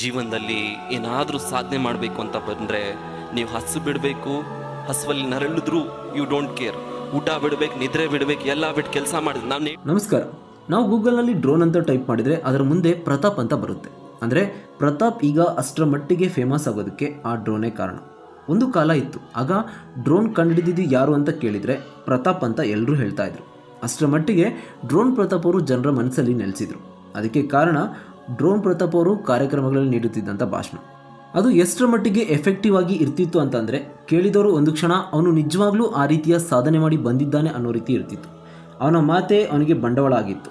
ಜೀವನದಲ್ಲಿ ಏನಾದರೂ ಸಾಧನೆ ಮಾಡಬೇಕು ಅಂತ ಬಂದರೆ ನೀವು ಹಸು ಬಿಡಬೇಕು, ಹಸುವಲ್ಲಿ ನರಳಿದ್ರು ಯು ಡೋಂಟ್ ಕೇರ್ ಊಟ ಬಿಡಬೇಕು, ನಿದ್ರೆ ಬಿಡಬೇಕು, ಎಲ್ಲ ಬಿಟ್ಟು ಕೆಲಸ ಮಾಡಿದ್ರೆ ನಾನು ನಮಸ್ಕಾರ. ನಾವು ಗೂಗಲ್ನಲ್ಲಿ ಡ್ರೋನ್ ಅಂತ ಟೈಪ್ ಮಾಡಿದರೆ ಅದರ ಮುಂದೆ ಪ್ರತಾಪ್ ಅಂತ ಬರುತ್ತೆ. ಅಂದರೆ ಪ್ರತಾಪ್ ಈಗ ಅಷ್ಟರ ಮಟ್ಟಿಗೆ ಫೇಮಸ್ ಆಗೋದಕ್ಕೆ ಆ ಡ್ರೋನೇ ಕಾರಣ. ಒಂದು ಕಾಲ ಇತ್ತು. ಆಗ ಡ್ರೋನ್ ಕಂಡುಹಿಡಿದಿದ್ದು ಯಾರು ಅಂತ ಕೇಳಿದರೆ ಪ್ರತಾಪ್ ಅಂತ ಎಲ್ಲರೂ ಹೇಳ್ತಾ ಇದ್ರು. ಅಷ್ಟರ ಮಟ್ಟಿಗೆ ಡ್ರೋನ್ ಪ್ರತಾಪ್ ಅವರು ಜನರ ಮನಸ್ಸಲ್ಲಿ ನೆಲೆಸಿದ್ರು. ಅದಕ್ಕೆ ಕಾರಣ ಡ್ರೋನ್ ಪ್ರತಾಪ್ ಅವರು ಕಾರ್ಯಕ್ರಮಗಳಲ್ಲಿ ನೀಡುತ್ತಿದ್ದಂಥ ಭಾಷಣ. ಅದು ಎಷ್ಟರ ಮಟ್ಟಿಗೆ ಎಫೆಕ್ಟಿವ್ ಆಗಿ ಇರ್ತಿತ್ತು ಅಂತಂದರೆ, ಕೇಳಿದವರು ಒಂದು ಕ್ಷಣ ಅವನು ನಿಜವಾಗ್ಲೂ ಆ ರೀತಿಯ ಸಾಧನೆ ಮಾಡಿ ಬಂದಿದ್ದಾನೆ ಅನ್ನೋ ರೀತಿ ಇರ್ತಿತ್ತು. ಅವನ ಮಾತೆ ಅವನಿಗೆ ಬಂಡವಾಳ ಆಗಿತ್ತು.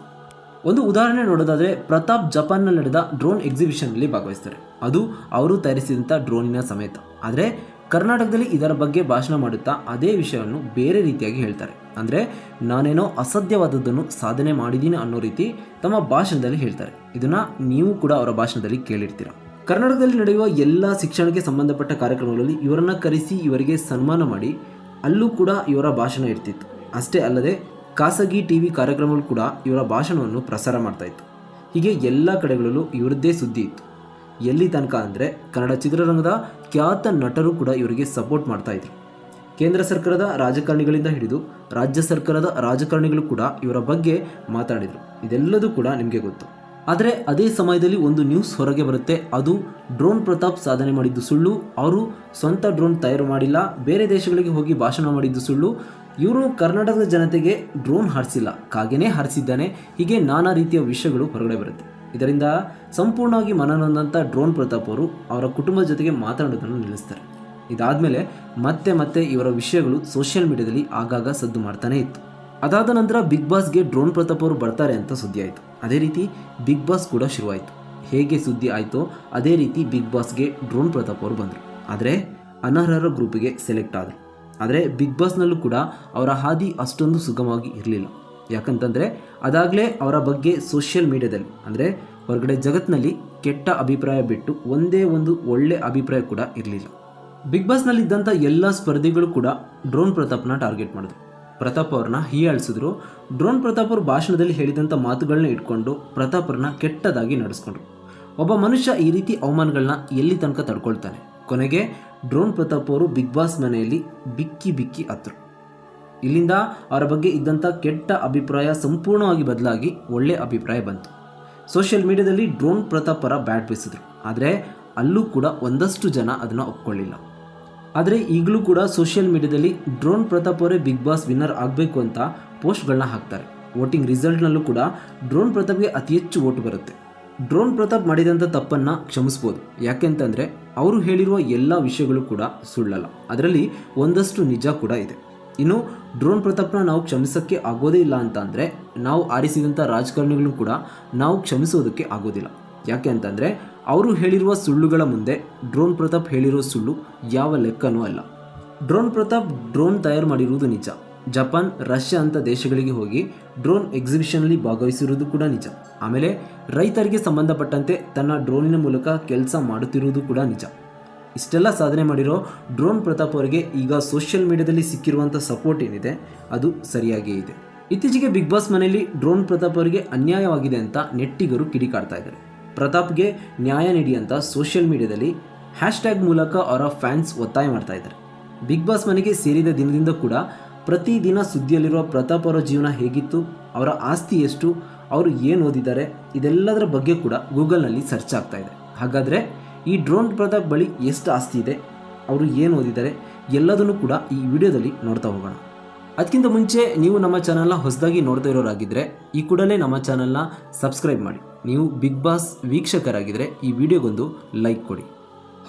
ಒಂದು ಉದಾಹರಣೆ ನೋಡೋದಾದರೆ, ಪ್ರತಾಪ್ ಜಪಾನ್ನಲ್ಲಿ ನಡೆದ ಡ್ರೋನ್ ಎಕ್ಸಿಬಿಷನ್ನಲ್ಲಿ ಭಾಗವಹಿಸ್ತಾರೆ. ಅದು ಅವರು ತಯಾರಿಸಿದಂಥ ಡ್ರೋನಿನ ಸಮೇತ. ಆದರೆ ಕರ್ನಾಟಕದಲ್ಲಿ ಇದರ ಬಗ್ಗೆ ಭಾಷಣ ಮಾಡುತ್ತಾ ಅದೇ ವಿಷಯವನ್ನು ಬೇರೆ ರೀತಿಯಾಗಿ ಹೇಳ್ತಾರೆ. ಅಂದರೆ, ನಾನೇನೋ ಅಸಾಧ್ಯವಾದದ್ದನ್ನು ಸಾಧನೆ ಮಾಡಿದ್ದೀನಿ ಅನ್ನೋ ರೀತಿ ತಮ್ಮ ಭಾಷಣದಲ್ಲಿ ಹೇಳ್ತಾರೆ. ಇದನ್ನು ನೀವು ಕೂಡ ಅವರ ಭಾಷಣದಲ್ಲಿ ಕೇಳಿರ್ತೀರ. ಕರ್ನಾಟಕದಲ್ಲಿ ನಡೆಯುವ ಎಲ್ಲ ಶಿಕ್ಷಣಕ್ಕೆ ಸಂಬಂಧಪಟ್ಟ ಕಾರ್ಯಕ್ರಮಗಳಲ್ಲಿ ಇವರನ್ನು ಕರೆಸಿ ಇವರಿಗೆ ಸನ್ಮಾನ ಮಾಡಿ ಅಲ್ಲೂ ಕೂಡ ಇವರ ಭಾಷಣ ಇರ್ತಿತ್ತು. ಅಷ್ಟೇ ಅಲ್ಲದೆ, ಖಾಸಗಿ ಟಿ ವಿ ಕಾರ್ಯಕ್ರಮಗಳು ಕೂಡ ಇವರ ಭಾಷಣವನ್ನು ಪ್ರಸಾರ ಮಾಡ್ತಾ ಇತ್ತು. ಹೀಗೆ ಎಲ್ಲ ಕಡೆಗಳಲ್ಲೂ ಇವರದ್ದೇ ಸುದ್ದಿ ಇತ್ತು. ಎಲ್ಲಿ ತನಕ ಅಂದರೆ ಕನ್ನಡ ಚಿತ್ರರಂಗದ ಖ್ಯಾತ ನಟರು ಕೂಡ ಇವರಿಗೆ ಸಪೋರ್ಟ್ ಮಾಡ್ತಾ ಇದ್ರು. ಕೇಂದ್ರ ಸರ್ಕಾರದ ರಾಜಕಾರಣಿಗಳಿಂದ ಹಿಡಿದು ರಾಜ್ಯ ಸರ್ಕಾರದ ರಾಜಕಾರಣಿಗಳು ಕೂಡ ಇವರ ಬಗ್ಗೆ ಮಾತಾಡಿದರು. ಇದೆಲ್ಲದೂ ಕೂಡ ನಿಮಗೆ ಗೊತ್ತು. ಆದರೆ ಅದೇ ಸಮಯದಲ್ಲಿ ಒಂದು ನ್ಯೂಸ್ ಹೊರಗೆ ಬರುತ್ತೆ. ಅದು ಡ್ರೋನ್ ಪ್ರತಾಪ್ ಸಾಧನೆ ಮಾಡಿದ್ದು ಸುಳ್ಳು, ಅವರು ಸ್ವಂತ ಡ್ರೋನ್ ತಯಾರು ಮಾಡಿಲ್ಲ, ಬೇರೆ ದೇಶಗಳಿಗೆ ಹೋಗಿ ಭಾಷಣ ಮಾಡಿದ್ದು ಸುಳ್ಳು, ಇವರು ಕರ್ನಾಟಕದ ಜನತೆಗೆ ಡ್ರೋನ್ ಹಾರಿಸಿಲ್ಲ, ಕಾಗೆನೇ ಹಾರಿಸಿದ್ದಾನೆ, ಹೀಗೆ ನಾನಾ ರೀತಿಯ ವಿಷಯಗಳು ಹೊರಗಡೆ ಬರುತ್ತೆ. ಇದರಿಂದ ಸಂಪೂರ್ಣವಾಗಿ ಮನನೊಂದಂಥ ಡ್ರೋನ್ ಪ್ರತಾಪ್ ಅವರು ಅವರ ಕುಟುಂಬದ ಜೊತೆಗೆ ಮಾತನಾಡೋದನ್ನು ನಿಲ್ಲಿಸ್ತಾರೆ. ಇದಾದಮೇಲೆ ಮತ್ತೆ ಮತ್ತೆ ಇವರ ವಿಷಯಗಳು ಸೋಷಿಯಲ್ ಮೀಡಿಯಾದಲ್ಲಿ ಆಗಾಗ ಸದ್ದು ಮಾಡ್ತಾನೆ ಇತ್ತು. ಅದಾದ ನಂತರ ಬಿಗ್ ಬಾಸ್ಗೆ ಡ್ರೋನ್ ಪ್ರತಾಪ್ ಅವರು ಬರ್ತಾರೆ ಅಂತ ಸುದ್ದಿ ಆಯಿತು. ಅದೇ ರೀತಿ ಬಿಗ್ ಬಾಸ್ ಕೂಡ ಶುರುವಾಯಿತು. ಹೇಗೆ ಸುದ್ದಿ ಆಯಿತೋ ಅದೇ ರೀತಿ ಬಿಗ್ ಬಾಸ್ಗೆ ಡ್ರೋನ್ ಪ್ರತಾಪ್ ಅವರು ಬಂದರು. ಆದರೆ ಅನರ್ಹರ ಗ್ರೂಪಿಗೆ ಸೆಲೆಕ್ಟ್ ಆದರು. ಆದರೆ ಬಿಗ್ ಬಾಸ್ನಲ್ಲೂ ಕೂಡ ಅವರ ಹಾದಿ ಅಷ್ಟೊಂದು ಸುಗಮವಾಗಿ ಇರಲಿಲ್ಲ. ಯಾಕಂತಂದರೆ ಅದಾಗಲೇ ಅವರ ಬಗ್ಗೆ ಸೋಷಿಯಲ್ ಮೀಡಿಯಾದಲ್ಲಿ ಅಂದರೆ ಹೊರಗಡೆ ಜಗತ್ತಿನಲ್ಲಿ ಕೆಟ್ಟ ಅಭಿಪ್ರಾಯ ಬಿಟ್ಟು ಒಂದೇ ಒಂದು ಒಳ್ಳೆ ಅಭಿಪ್ರಾಯ ಕೂಡ ಇರಲಿಲ್ಲ. ಬಿಗ್ ಬಾಸ್ನಲ್ಲಿದ್ದಂಥ ಎಲ್ಲ ಸ್ಪರ್ಧಿಗಳು ಕೂಡ ಡ್ರೋನ್ ಪ್ರತಾಪ್ನ ಟಾರ್ಗೆಟ್ ಮಾಡಿದ್ರು. ಪ್ರತಾಪ್ ಅವ್ರನ್ನ ಹೀಯಾಳಿಸಿದ್ರು. ಡ್ರೋನ್ ಪ್ರತಾಪ್ ಅವ್ರ ಭಾಷಣದಲ್ಲಿ ಹೇಳಿದಂಥ ಮಾತುಗಳನ್ನ ಇಟ್ಕೊಂಡು ಪ್ರತಾಪ್ ಅವ್ರನ್ನ ಕೆಟ್ಟದಾಗಿ ನಡೆಸ್ಕೊಂಡ್ರು. ಒಬ್ಬ ಮನುಷ್ಯ ಈ ರೀತಿ ಅವಮಾನಗಳನ್ನ ಎಲ್ಲಿ ತನಕ ತಡ್ಕೊಳ್ತಾನೆ? ಕೊನೆಗೆ ಡ್ರೋನ್ ಪ್ರತಾಪ್ ಅವರು ಬಿಗ್ ಬಾಸ್ ಮನೆಯಲ್ಲಿ ಬಿಕ್ಕಿ ಬಿಕ್ಕಿ ಹತ್ತರು ಇಲ್ಲಿಂದ ಅವರ ಬಗ್ಗೆ ಇದ್ದಂಥ ಕೆಟ್ಟ ಅಭಿಪ್ರಾಯ ಸಂಪೂರ್ಣವಾಗಿ ಬದಲಾಗಿ ಒಳ್ಳೆಯ ಅಭಿಪ್ರಾಯ ಬಂತು. ಸೋಷಿಯಲ್ ಮೀಡಿಯಾದಲ್ಲಿ ಡ್ರೋನ್ ಪ್ರತಾಪ್ ಪರ ಬ್ಯಾಟ್ ಬೀಸಿದ್ರು ಆದರೆ ಅಲ್ಲೂ ಕೂಡ ಒಂದಷ್ಟು ಜನ ಅದನ್ನು ಒಪ್ಕೊಳ್ಳಿಲ್ಲ. ಆದರೆ ಈಗಲೂ ಕೂಡ ಸೋಷಿಯಲ್ ಮೀಡಿಯಾದಲ್ಲಿ ಡ್ರೋನ್ ಪ್ರತಾಪ್ ಅವರೇ ಬಿಗ್ ಬಾಸ್ ವಿನ್ನರ್ ಆಗಬೇಕು ಅಂತ ಪೋಸ್ಟ್ಗಳನ್ನ ಹಾಕ್ತಾರೆ. ವೋಟಿಂಗ್ ರಿಸಲ್ಟ್ನಲ್ಲೂ ಕೂಡ ಡ್ರೋನ್ ಪ್ರತಾಪ್ಗೆ ಅತಿ ಹೆಚ್ಚು ಓಟು ಬರುತ್ತೆ. ಡ್ರೋನ್ ಪ್ರತಾಪ್ ಮಾಡಿದಂಥ ತಪ್ಪನ್ನು ಕ್ಷಮಿಸ್ಬೋದು. ಯಾಕೆಂತಂದರೆ ಅವರು ಹೇಳಿರುವ ಎಲ್ಲ ವಿಷಯಗಳು ಕೂಡ ಸುಳ್ಳಲ್ಲ. ಅದರಲ್ಲಿ ಒಂದಷ್ಟು ನಿಜ ಕೂಡ ಇದೆ. ಇನ್ನು ಡ್ರೋನ್ ಪ್ರತಾಪ್ನ ನಾವು ಕ್ಷಮಿಸೋಕ್ಕೆ ಆಗೋದೇ ಇಲ್ಲ ಅಂತ ಅಂದರೆ ನಾವು ಆರಿಸಿದಂಥ ರಾಜಕಾರಣಿಗಳು ಕೂಡ ನಾವು ಕ್ಷಮಿಸೋದಕ್ಕೆ ಆಗೋದಿಲ್ಲ. ಯಾಕೆ ಅಂತಂದರೆ ಅವರು ಹೇಳಿರುವ ಸುಳ್ಳುಗಳ ಮುಂದೆ ಡ್ರೋನ್ ಪ್ರತಾಪ್ ಹೇಳಿರೋ ಸುಳ್ಳು ಯಾವ ಲೆಕ್ಕನೂ ಅಲ್ಲ. ಡ್ರೋನ್ ಪ್ರತಾಪ್ ಡ್ರೋನ್ ತಯಾರು ಮಾಡಿರುವುದು ನಿಜ. ಜಪಾನ್, ರಷ್ಯಾ ಅಂತ ದೇಶಗಳಿಗೆ ಹೋಗಿ ಡ್ರೋನ್ ಎಕ್ಸಿಬಿಷನ್ನಲ್ಲಿ ಭಾಗವಹಿಸಿರುವುದು ಕೂಡ ನಿಜ. ಆಮೇಲೆ ರೈತರಿಗೆ ಸಂಬಂಧಪಟ್ಟಂತೆ ತನ್ನ ಡ್ರೋನಿನ ಮೂಲಕ ಕೆಲಸ ಮಾಡುತ್ತಿರುವುದು ಕೂಡ ನಿಜ. ಇಷ್ಟೆಲ್ಲ ಸಾಧನೆ ಮಾಡಿರೋ ಡ್ರೋನ್ ಪ್ರತಾಪ್ ಅವರಿಗೆ ಈಗ ಸೋಷಿಯಲ್ ಮೀಡಿಯಾದಲ್ಲಿ ಸಿಕ್ಕಿರುವಂಥ ಸಪೋರ್ಟ್ ಏನಿದೆ, ಅದು ಸರಿಯಾಗಿಯೇ ಇದೆ. ಇತ್ತೀಚೆಗೆ ಬಿಗ್ ಬಾಸ್ ಮನೆಯಲ್ಲಿ ಡ್ರೋನ್ ಪ್ರತಾಪ್ ಅವರಿಗೆ ಅನ್ಯಾಯವಾಗಿದೆ ಅಂತ ನೆಟ್ಟಿಗರು ಕಿಡಿಕಾಡ್ತಾ ಇದ್ದಾರೆ. ಪ್ರತಾಪ್ಗೆ ನ್ಯಾಯ ನೀಡಿ ಅಂತ ಸೋಷಿಯಲ್ ಮೀಡಿಯಾದಲ್ಲಿ ಹ್ಯಾಶ್ಟ್ಯಾಗ್ ಮೂಲಕ ಅವರ ಫ್ಯಾನ್ಸ್ ಒತ್ತಾಯ ಮಾಡ್ತಾ ಇದ್ದಾರೆ. ಬಿಗ್ ಬಾಸ್ ಮನೆಗೆ ಸೇರಿದ ದಿನದಿಂದ ಕೂಡ ಪ್ರತಿದಿನ ಸುದ್ದಿಯಲ್ಲಿರುವ ಪ್ರತಾಪ್ ಅವರ ಜೀವನ ಹೇಗಿತ್ತು, ಅವರ ಆಸ್ತಿ ಎಷ್ಟು, ಅವರು ಏನು ಓದಿದ್ದಾರೆ, ಇದೆಲ್ಲದರ ಬಗ್ಗೆ ಕೂಡ ಗೂಗಲ್ನಲ್ಲಿ ಸರ್ಚ್ ಆಗ್ತಾ ಇದೆ. ಹಾಗಾದರೆ ಈ ಡ್ರೋನ್ ಪ್ರತಾಪ್ ಬಳಿ ಎಷ್ಟು ಆಸ್ತಿ ಇದೆ, ಅವರು ಏನು ಓದಿದ್ದಾರೆ, ಎಲ್ಲದನ್ನು ಕೂಡ ಈ ವಿಡಿಯೋದಲ್ಲಿ ನೋಡ್ತಾ ಹೋಗೋಣ. ಅದಕ್ಕಿಂತ ಮುಂಚೆ ನೀವು ನಮ್ಮ ಚಾನಲ್ನ ಹೊಸದಾಗಿ ನೋಡ್ತಾ ಇರೋರಾಗಿದ್ದರೆ ಈ ಕೂಡಲೇ ನಮ್ಮ ಚಾನಲ್ನ ಸಬ್ಸ್ಕ್ರೈಬ್ ಮಾಡಿ. ನೀವು ಬಿಗ್ ಬಾಸ್ ವೀಕ್ಷಕರಾಗಿದ್ದರೆ ಈ ವಿಡಿಯೋಗೊಂದು ಲೈಕ್ ಕೊಡಿ.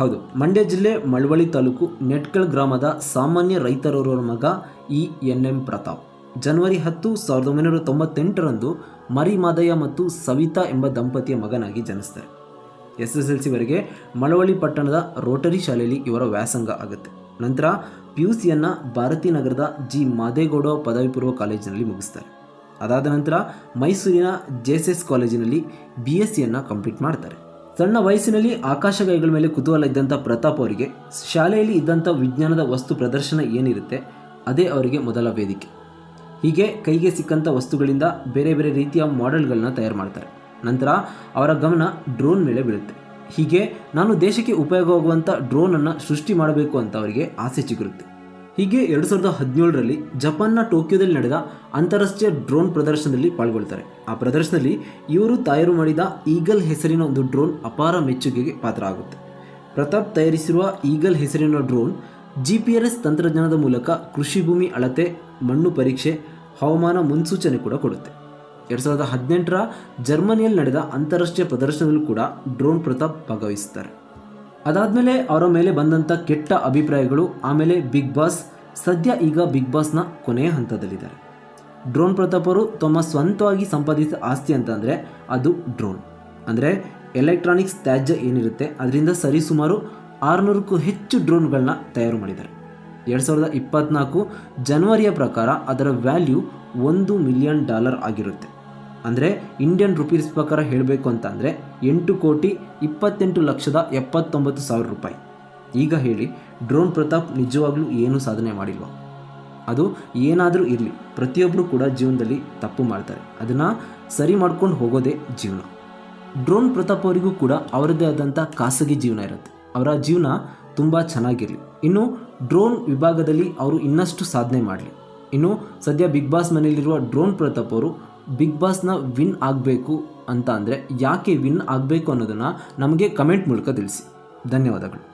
ಹೌದು, ಮಂಡ್ಯ ಜಿಲ್ಲೆ ಮಳವಳ್ಳಿ ತಾಲೂಕು ನೆಟ್ಕಲ್ ಗ್ರಾಮದ ಸಾಮಾನ್ಯ ರೈತರವರ ಮಗ ಇ ಎನ್ ಎಂ ಪ್ರತಾಪ್. ಜನವರಿ ಹತ್ತು ಸಾವಿರದ ಒಂಬೈನೂರ ತೊಂಬತ್ತೆಂಟರಂದು ಮರಿ ಮಾದಯ್ಯ ಮತ್ತು ಸವಿತಾ ಎಂಬ ದಂಪತಿಯ ಮಗನಾಗಿ ಜನಿಸ್ತಾರೆ. ಎಸ್ ಎಸ್ ಎಲ್ ಸಿವರೆಗೆ ಮಳವಳ್ಳಿ ಪಟ್ಟಣದ ರೋಟರಿ ಶಾಲೆಯಲ್ಲಿ ಇವರ ವ್ಯಾಸಂಗ ಆಗುತ್ತೆ. ನಂತರ ಪಿ ಯು ಸಿಯನ್ನು ಭಾರತೀನಗರದ ಜಿ. ಮಾದೇಗೌಡ ಪದವಿ ಪೂರ್ವ ಕಾಲೇಜಿನಲ್ಲಿ ಮುಗಿಸ್ತಾರೆ. ಅದಾದ ನಂತರ ಮೈಸೂರಿನ ಜೆ ಎಸ್ ಎಸ್ ಕಾಲೇಜಿನಲ್ಲಿ ಬಿ ಎಸ್ ಸಿಯನ್ನು ಕಂಪ್ಲೀಟ್ ಮಾಡ್ತಾರೆ. ಸಣ್ಣ ವಯಸ್ಸಿನಲ್ಲಿ ಆಕಾಶಗಾಯಿಗಳ ಮೇಲೆ ಕುತೂಹಲ ಇದ್ದಂಥ ಪ್ರತಾಪ್ ಅವರಿಗೆ ಶಾಲೆಯಲ್ಲಿ ಇದ್ದಂಥ ವಿಜ್ಞಾನದ ವಸ್ತು ಪ್ರದರ್ಶನ ಏನಿರುತ್ತೆ, ಅದೇ ಅವರಿಗೆ ಮೊದಲ ವೇದಿಕೆ. ಹೀಗೆ ಕೈಗೆ ಸಿಕ್ಕಂಥ ವಸ್ತುಗಳಿಂದ ಬೇರೆ ಬೇರೆ ರೀತಿಯ ಮಾಡೆಲ್ಗಳನ್ನ ತಯಾರು ಮಾಡ್ತಾರೆ. ನಂತರ ಅವರ ಗಮನ ಡ್ರೋನ್ ಮೇಲೆ ಬೀಳುತ್ತೆ. ಹೀಗೆ ನಾನು ದೇಶಕ್ಕೆ ಉಪಯೋಗವಾಗುವಂಥ ಡ್ರೋನನ್ನು ಸೃಷ್ಟಿ ಮಾಡಬೇಕು ಅಂತ ಅವರಿಗೆ ಆಸೆ ಚಿಗುರುತ್ತೆ. ಹೀಗೆ ಎರಡು ಸಾವಿರದ ಹದಿನೇಳರಲ್ಲಿ ಜಪಾನ್ನ ಟೋಕಿಯೋದಲ್ಲಿ ನಡೆದ ಅಂತಾರಾಷ್ಟ್ರೀಯ ಡ್ರೋನ್ ಪ್ರದರ್ಶನದಲ್ಲಿ ಪಾಲ್ಗೊಳ್ತಾರೆ. ಆ ಪ್ರದರ್ಶನದಲ್ಲಿ ಇವರು ತಯಾರು ಮಾಡಿದ ಈಗಲ್ ಹೆಸರಿನ ಒಂದು ಡ್ರೋನ್ ಅಪಾರ ಮೆಚ್ಚುಗೆಗೆ ಪಾತ್ರ ಆಗುತ್ತೆ ಪ್ರತಾಪ್ ತಯಾರಿಸಿರುವ ಈಗಲ್ ಹೆಸರಿನ drone G P R S ತಂತ್ರಜ್ಞಾನದ ಮೂಲಕ ಕೃಷಿ ಭೂಮಿ ಅಳತೆ, ಮಣ್ಣು ಪರೀಕ್ಷೆ, ಹವಾಮಾನ ಮುನ್ಸೂಚನೆ ಕೂಡ ಕೊಡುತ್ತೆ. ಎರಡು ಸಾವಿರದ ಹದಿನೆಂಟರ ಜರ್ಮನಿಯಲ್ಲಿ ನಡೆದ ಅಂತಾರಾಷ್ಟ್ರೀಯ ಪ್ರದರ್ಶನದಲ್ಲೂ ಕೂಡ ಡ್ರೋನ್ ಪ್ರತಾಪ್ ಭಾಗವಹಿಸ್ತಾರೆ ಅದಾದಮೇಲೆ ಅವರ ಮೇಲೆ ಬಂದಂಥ ಕೆಟ್ಟ ಅಭಿಪ್ರಾಯಗಳು, ಆಮೇಲೆ ಬಿಗ್ ಬಾಸ್, ಸದ್ಯ ಈಗ ಬಿಗ್ ಬಾಸ್ನ ಕೊನೆಯ ಹಂತದಲ್ಲಿದ್ದಾರೆ. ಡ್ರೋನ್ ಪ್ರತಾಪ್ ಅವರು ತಮ್ಮ ಸ್ವಂತವಾಗಿ ಸಂಪಾದಿಸಿದ ಆಸ್ತಿ ಅಂತಂದರೆ ಅದು ಡ್ರೋನ್. ಅಂದರೆ ಎಲೆಕ್ಟ್ರಾನಿಕ್ಸ್ ತ್ಯಾಜ್ಯ ಏನಿರುತ್ತೆ, ಅದರಿಂದ ಸರಿಸುಮಾರು ಆರುನೂರಕ್ಕೂ ಹೆಚ್ಚು ಡ್ರೋನ್ಗಳನ್ನ ತಯಾರು ಮಾಡಿದ್ದಾರೆ. ಎರಡು ಸಾವಿರದ ಇಪ್ಪತ್ನಾಲ್ಕು ಜನವರಿಯ ಪ್ರಕಾರ ಅದರ ವ್ಯಾಲ್ಯೂ ಒಂದು ಮಿಲಿಯನ್ ಡಾಲರ್ ಆಗಿರುತ್ತೆ. ಅಂದರೆ ಇಂಡಿಯನ್ ರುಪೀಸ್ ಪ್ರಕಾರ ಹೇಳಬೇಕು ಅಂತ ಅಂದರೆ ಎಂಟು ಕೋಟಿ ಇಪ್ಪತ್ತೆಂಟು ಲಕ್ಷದ ಎಪ್ಪತ್ತೊಂಬತ್ತು ಸಾವಿರ ರೂಪಾಯಿ. ಈಗ ಹೇಳಿ ಡ್ರೋನ್ ಪ್ರತಾಪ್ ನಿಜವಾಗ್ಲೂ ಏನೂ ಸಾಧನೆ ಮಾಡಿಲ್ವ? ಅದು ಏನಾದರೂ ಇರಲಿ ಪ್ರತಿಯೊಬ್ಬರು ಕೂಡ ಜೀವನದಲ್ಲಿ ತಪ್ಪು ಮಾಡ್ತಾರೆ. ಅದನ್ನು ಸರಿ ಮಾಡ್ಕೊಂಡು ಹೋಗೋದೇ ಜೀವನ. ಡ್ರೋನ್ ಪ್ರತಾಪ್ ಅವರಿಗೂ ಕೂಡ ಅವರದ್ದೇ ಆದಂಥ ಖಾಸಗಿ ಜೀವನ ಇರುತ್ತೆ. ಅವರ ಜೀವನ ತುಂಬ ಚೆನ್ನಾಗಿರಲಿ. ಇನ್ನು ಡ್ರೋನ್ ವಿಭಾಗದಲ್ಲಿ ಅವರು ಇನ್ನಷ್ಟು ಸಾಧನೆ ಮಾಡಲಿ. ಇನ್ನು ಸದ್ಯ ಬಿಗ್ ಬಾಸ್ ಮನೆಯಲ್ಲಿರುವ ಡ್ರೋನ್ ಪ್ರತಾಪ್ ಅವರು ಬಿಗ್ ಬಾಸ್ನ ವಿನ್ ಆಗಬೇಕು ಅಂತ ಅಂದರೆ ಯಾಕೆ ವಿನ್ ಆಗಬೇಕು ಅನ್ನೋದನ್ನು ನಮಗೆ ಕಮೆಂಟ್ ಮೂಲಕ ತಿಳಿಸಿ. ಧನ್ಯವಾದಗಳು.